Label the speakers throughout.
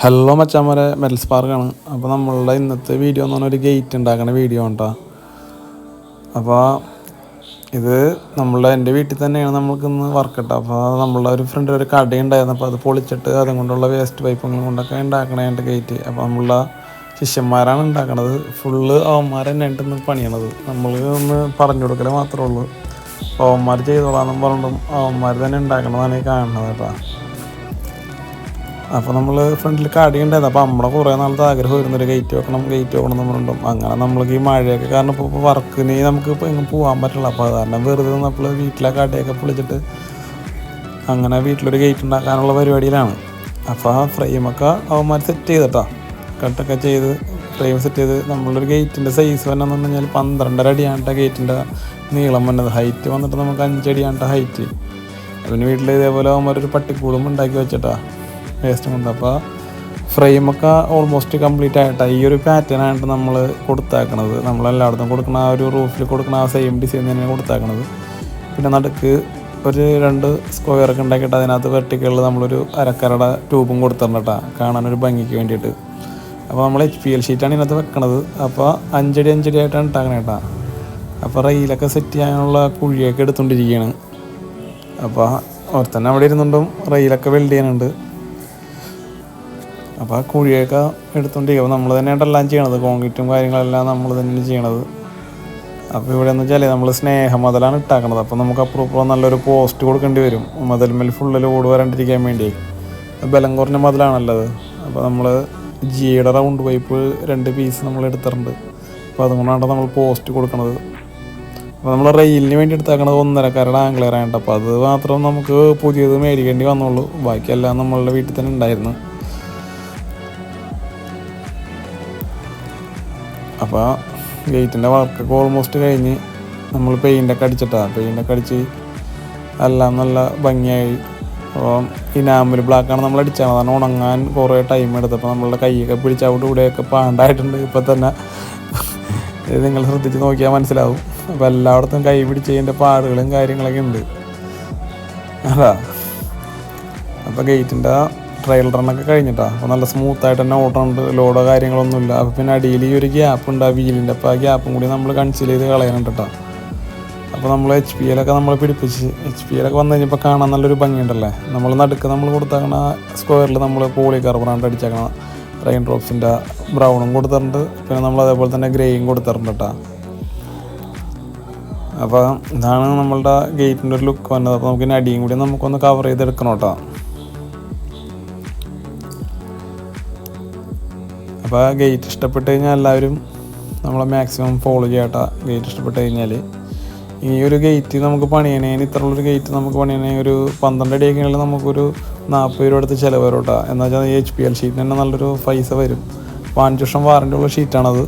Speaker 1: Hello മച്ചാമരെ metal സ്പാർക്കാണ് അപ്പോൾ നമ്മളുടെ ഇന്നത്തെ വീഡിയോ എന്ന് പറഞ്ഞാൽ ഒരു ഗേറ്റ് ഉണ്ടാക്കുന്ന വീഡിയോ ഉണ്ടോ അപ്പോൾ ഇത് നമ്മളുടെ എന്റെ വീട്ടിൽ തന്നെയാണ് നമ്മൾക്ക് ഇന്ന് വർക്ക് ഇട്ടത്. അപ്പോൾ നമ്മളുടെ ഒരു ഫ്രണ്ട് ഒരു കടി ഉണ്ടായിരുന്നു. അപ്പോൾ അത് പൊളിച്ചിട്ട് അതും കൊണ്ടുള്ള വേസ്റ്റ് പൈപ്പുകളും കൊണ്ടൊക്കെ ഉണ്ടാക്കണേന്റെ ഗേറ്റ് അപ്പോൾ നമ്മളുടെ ശിഷ്യന്മാരാണ് ഉണ്ടാക്കണത്. ഫുള്ള് അവന്മാർ തന്നെ പണിയണത്. നമ്മൾ ഒന്ന് പറഞ്ഞു കൊടുക്കൽ മാത്രമേ ഉള്ളൂ. അവന്മാർ ചെയ്തോളാന്നും പറഞ്ഞിട്ടും അവന്മാർ തന്നെ ഉണ്ടാക്കണതാണ് ഈ കാണുന്നത് കേട്ടോ. അപ്പോൾ നമ്മൾ ഫ്രണ്ടിൽ കടി ഉണ്ടായിരുന്നു അപ്പോൾ നമ്മുടെ കുറേ നാളത്തെ ആഗ്രഹം ഒരു ഗേറ്റ് വെക്കണം ഗേറ്റ് വെക്കണം എന്ന് പറഞ്ഞിട്ടും. അങ്ങനെ നമ്മൾക്ക് ഈ മഴയൊക്കെ കാരണം ഇപ്പോൾ ഇപ്പോൾ വർക്കിന് നമുക്ക് ഇപ്പോൾ എങ്ങും പോകാൻ പറ്റില്ല. അപ്പോൾ കാരണം വെറുതെ നമ്മൾ വീട്ടിലെ കടയൊക്കെ പൊളിച്ചിട്ട് അങ്ങനെ വീട്ടിലൊരു ഗേറ്റ് ഉണ്ടാക്കാനുള്ള പരിപാടിയിലാണ്. അപ്പോൾ ആ ഫ്രെയിമൊക്കെ അവന്മാർ സെറ്റ് ചെയ്തിട്ടാ. കട്ടൊക്കെ ചെയ്ത് ഫ്രെയിം സെറ്റ് ചെയ്ത് നമ്മളൊരു ഗേറ്റിന്റെ സൈസ് പറഞ്ഞു കഴിഞ്ഞാൽ പന്ത്രണ്ടര അടിയാണ് ഗേറ്റിന്റെ നീളം വന്നത്. ഹൈറ്റ് വന്നിട്ട് നമുക്ക് അഞ്ചടിയാണ് ഹൈറ്റ് പിന്നെ വീട്ടിൽ ഇതേപോലെ അവന്മാർ ഒരു പട്ടിക്കൂടും ഉണ്ടാക്കി വെച്ചിട്ടാ. വേസ്റ്റ് കൊണ്ട് അപ്പോൾ ഫ്രെയിമൊക്കെ ഓൾമോസ്റ്റ് കംപ്ലീറ്റ് ആയിട്ട്. ഈ ഒരു പാറ്റേൺ ആയിട്ട് നമ്മൾ കൊടുത്താക്കണത്. നമ്മളെല്ലായിടത്തും കൊടുക്കുന്ന ആ ഒരു റൂഫിൽ കൊടുക്കുന്ന ആ സെയിം ഡിസൈൻ തന്നെയാണ് കൊടുത്താക്കണത്. പിന്നെ നടുക്ക് ഒരു രണ്ട് സ്ക്വയർ ഒക്കെ ഉണ്ടാക്കിയിട്ട് അതിനകത്ത് വെർട്ടിക്കലിൽ നമ്മളൊരു അരക്കരയുടെ ട്യൂബും കൊടുത്തിട്ടുണ്ട് ഒരു ഭംഗിക്ക് വേണ്ടിയിട്ട്. അപ്പോൾ നമ്മൾ എച്ച് പി എൽ ഷീറ്റാണ് ഇതിനകത്ത് വെക്കണത്. അപ്പോൾ അഞ്ചടി അഞ്ചടി ആയിട്ടാണ് ഉണ്ടാക്കണേ കേട്ടോ. അപ്പോൾ റെയിലൊക്കെ സെറ്റ് ചെയ്യാനുള്ള കുഴിയൊക്കെ എടുത്തുകൊണ്ടിരിക്കുകയാണ് അപ്പോൾ ഓർത്തന്നെ അവിടെ ഇരുന്നുണ്ടും റെയിലൊക്കെ വെൽഡ് ചെയ്യാനുണ്ട്. അപ്പോൾ ആ കുഴിയൊക്കെ എടുത്തുകൊണ്ടിരിക്കും നമ്മൾ തന്നെയാണ് എല്ലാം ചെയ്യണത്. കോൺക്രീറ്റും കാര്യങ്ങളെല്ലാം നമ്മൾ തന്നെയാണ് ചെയ്യണത്. അപ്പോൾ ഇവിടെ എന്ന് വെച്ചാൽ നമ്മൾ സ്നേഹം മുതലാണ് ഇട്ടാക്കണത്. അപ്പോൾ നമുക്ക് അപ്പുറം നല്ലൊരു പോസ്റ്റ് കൊടുക്കേണ്ടി വരും. മതിൽമേൽ ഫുള്ള് ലോഡ് വരാണ്ടിരിക്കാൻ വേണ്ടി. ബലം കുറഞ്ഞ മതിലാണല്ലത്. അപ്പോൾ നമ്മൾ ജിയുടെ റൗണ്ട് പൈപ്പ് രണ്ട് പീസ് നമ്മൾ എടുത്തിട്ടുണ്ട്. അപ്പോൾ അതുകൊണ്ടാണ് നമ്മൾ പോസ്റ്റ് കൊടുക്കുന്നത് അപ്പോൾ നമ്മൾ റെയിലിന് വേണ്ടി എടുത്താക്കണത് ഒന്നരക്കാരുടെ ആംഗ്ലർ ആയിട്ട് അപ്പോൾ അത് മാത്രം നമുക്ക് പുതിയത് മേടിക്കേണ്ടി വന്നുള്ളൂ. ബാക്കിയെല്ലാം നമ്മളുടെ വീട്ടിൽ തന്നെ ഉണ്ടായിരുന്നു. അപ്പോൾ ഗേറ്റിന്റെ വർക്കൊക്കെ ഓൾമോസ്റ്റ് കഴിഞ്ഞ് നമ്മൾ പെയിന്റൊക്കെ അടിച്ചിട്ടാണ് പെയിന്റൊക്കെ അടിച്ച് എല്ലാം നല്ല ഭംഗിയായി. അപ്പോൾ ഇനാമിൽ ബ്ലാക്കാണ് നമ്മൾ അടിച്ചാൽ അതാണ് ഉണങ്ങാൻ കുറേ ടൈം എടുത്തപ്പോൾ നമ്മളുടെ കൈയൊക്കെ പിടിച്ചവിടെ ഇവിടെയൊക്കെ പാണ്ടായിട്ടുണ്ട്. ഇപ്പോൾ തന്നെ ഇത് നിങ്ങൾ ശ്രദ്ധിച്ച് നോക്കിയാൽ മനസ്സിലാവും. അപ്പോൾ എല്ലായിടത്തും കൈ പിടിച്ചതിന്റെ പാടുകളും കാര്യങ്ങളൊക്കെ ഉണ്ട്. അതാ. അപ്പോൾ ഗേറ്റിന്റെ ട്രയൽ റണ്ണൊക്കെ കഴിഞ്ഞിട്ടാണ് അപ്പോൾ നല്ല സ്മൂത്തായിട്ട് തന്നെ ഓടുന്നുണ്ട് ലോഡോ കാര്യങ്ങളൊന്നുമില്ല അപ്പോൾ പിന്നെ അടിയിൽ ഈ ഒരു ഗ്യാപ്പ് ഉണ്ട് ആ വീലിന്റെ അപ്പോൾ ആ ഗ്യാപ്പും കൂടി നമ്മൾ കൺസീൽ ചെയ്ത് കളയാനുണ്ട് കേട്ടോ അപ്പോൾ നമ്മൾ എച്ച് പി എല്ലൊക്കെ നമ്മൾ പിടിപ്പിച്ച് എച്ച് പി എല്ലൊക്കെ വന്നു കഴിഞ്ഞപ്പോൾ കാണാൻ നല്ലൊരു ഭംഗിയുണ്ടല്ലേ? നമ്മൾ നടുക്ക് നമ്മൾ കൊടുത്തേക്കണ സ്ക്വയറിൽ നമ്മൾ പോളി കാർബണാണ്ട് അടിച്ചേക്കണ റെയിൻ ഡ്രോപ്സിന്റെ ബ്രൗണും കൊടുത്തിട്ടുണ്ട്. പിന്നെ നമ്മൾ അതേപോലെ തന്നെ ഗ്രേയും കൊടുത്തിട്ടുണ്ട് കേട്ടോ അപ്പോൾ ഇതാണ് നമ്മളുടെ ഗേറ്റിന്റെ ഒരു ലുക്ക് വന്നത്. അപ്പോൾ നമുക്ക് അടിയും കൂടി നമുക്കൊന്ന് കവർ ചെയ്തെടുക്കണം കേട്ടോ അപ്പോൾ ആ ഗേറ്റ് ഇഷ്ടപ്പെട്ട് കഴിഞ്ഞാൽ എല്ലാവരും നമ്മളെ മാക്സിമം ഫോളോ ചെയ്യട്ട ഗേറ്റ് ഇഷ്ടപ്പെട്ട് കഴിഞ്ഞാൽ ഈ ഒരു ഗേറ്റ് നമുക്ക് പണിയണേന് ഇത്രയുള്ളൊരു ഗേറ്റ് നമുക്ക് പണിയണേ ഒരു പന്ത്രണ്ട് അടിയൊക്കെയാണെങ്കിൽ നമുക്കൊരു നാൽപ്പത് രൂപ അടുത്ത് ചിലവ് വരും കേട്ടോ എന്ന് വെച്ചാൽ എച്ച് പി എൽ ഷീറ്റിന് തന്നെ നല്ലൊരു പൈസ വരും. അപ്പോൾ അഞ്ച് വർഷം വാറന്റി ഉള്ള ഷീറ്റാണത്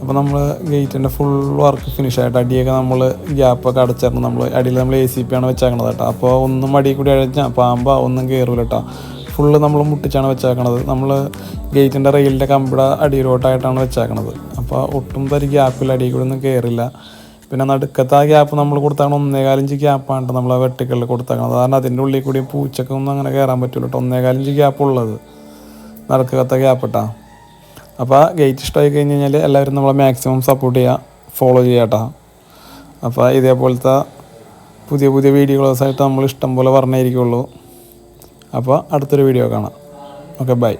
Speaker 1: അപ്പോൾ നമ്മൾ ഗേറ്റിന്റെ ഫുൾ വർക്ക് ഫിനിഷ് ആയിട്ട് അടിയൊക്കെ നമ്മൾ ഗ്യാപ്പൊക്കെ അടച്ചിരുന്നു നമ്മൾ അടിയിൽ നമ്മൾ എ സി പി ആണ് വെച്ചേക്കണത് കേട്ടോ അപ്പോൾ ഒന്നും അടിയിൽ കൂടി അഴിഞ്ഞാൽ പാമ്പാ ഒന്നും കയറില്ല കേട്ടോ ഫുള്ള് നമ്മൾ മുട്ടിച്ചാണ് വെച്ചേക്കണത്. നമ്മൾ ഗേറ്റിന്റെ റെയിലിന്റെ കമ്പിട അടിയിലോട്ടായിട്ടാണ് വെച്ചേക്കണത്. അപ്പോൾ ഒട്ടും തരി ഗ്യാപ്പിൽ അടിയിൽ കൂടെ ഒന്നും കയറില്ല പിന്നെ നടുക്കത്തെ ആ ഗ്യാപ്പ് നമ്മൾ കൊടുത്താണ് ഒന്നേകാലിഞ്ച് ഗ്യാപ്പാണ് നമ്മൾ ആ വെട്ടിക്കലിൽ കൊടുത്തേക്കണത്. കാരണം അതിന്റെ ഉള്ളിൽ കൂടി പൂച്ചക്ക ഒന്നും അങ്ങനെ കയറാൻ പറ്റില്ല കേട്ടോ ഒന്നേകാലിഞ്ച് ഗ്യാപ്പ് ഉള്ളത്. നടുക്കത്തെ ഗ്യാപ്പ് ഇട്ടാ അപ്പോൾ ഗേറ്റ് ഇഷ്ടമായി കഴിഞ്ഞ് കഴിഞ്ഞാൽ എല്ലാവരും നമ്മളെ മാക്സിമം സപ്പോർട്ട് ചെയ്യുക ഫോളോ ചെയ്യാട്ടോ അപ്പോൾ ഇതേപോലത്തെ പുതിയ പുതിയ വീഡിയോസായിട്ട് നമ്മൾ ഇഷ്ടം പോലെ പറഞ്ഞിരിക്കുള്ളൂ അപ്പോൾ അടുത്തൊരു വീഡിയോ കാണാം. Okay bye.